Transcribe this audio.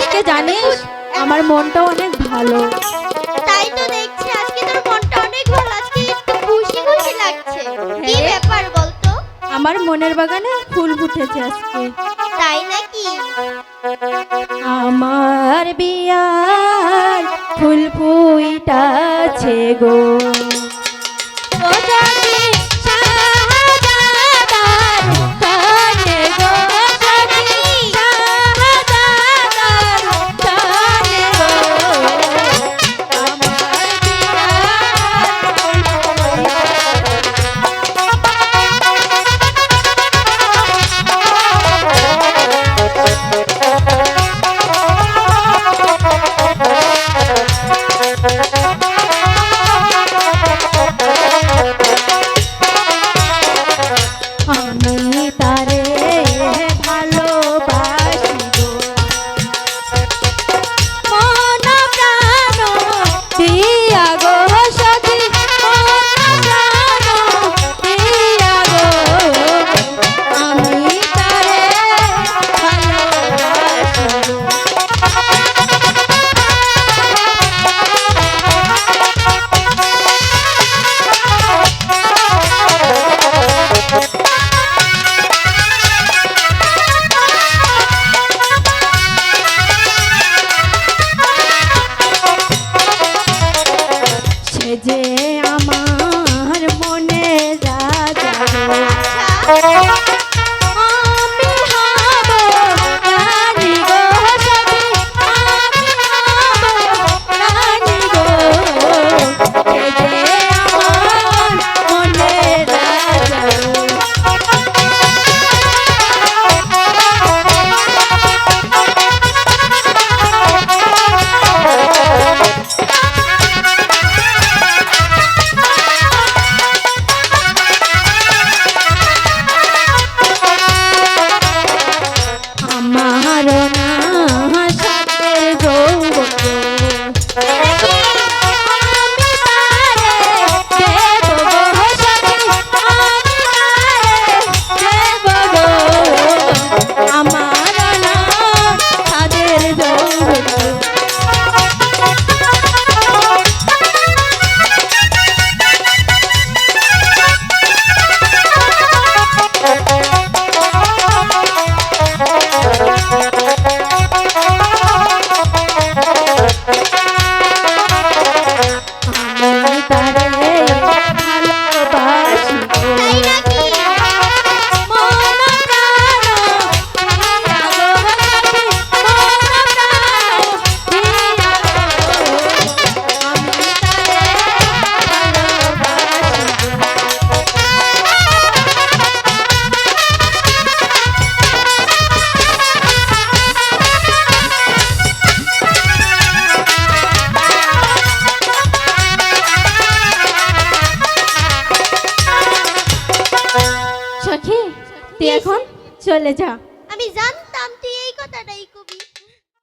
আজকে জানিস? আমার মনটা অনেক ভালো। তাই তো দেখছি আজকে তোর মনটা অনেক ভালো। আজকে একটু খুশি খুশি লাগছে। কি হ্যাঁ। ব্যাপার বলতো? আমার মনের বাগানে ফুল ফুটেছে আজকে। তাই নাকি? আমার বিয়ার ফুল ফুইটাছে গো। সখী তুই এখন চলে যা। আমি জান